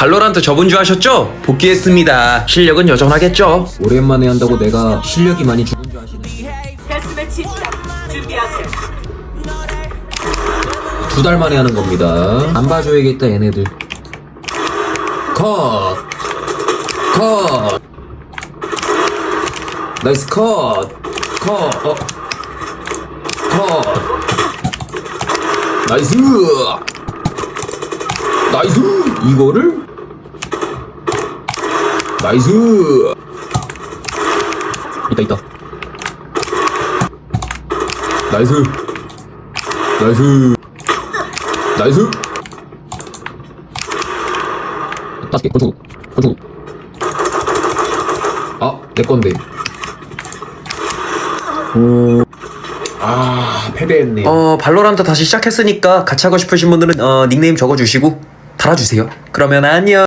발로란트 저번 주 하셨죠? 복귀했습니다. 실력은 여전하겠죠? 오랜만에 한다고 내가 실력이 많이 죽은 줄 아시네. 데스매치 시작. 준비하세요. 두달 만에 하는 겁니다. 안 봐줘야겠다 얘네들. 컷. 컷. 나이스 컷. 컷. 어. 컷. 나이스. 나이스. 이거를? 나이스. 있다 있다. 나이스. 나이스. 나이스 다섯 개 건축 건축 아내 건데 오아 패배했네 어, 발로란트 다시 시작했으니까 같이 하고 싶으신 분들은 어, 닉네임 적어주시고 달아주세요. 그러면 안녕.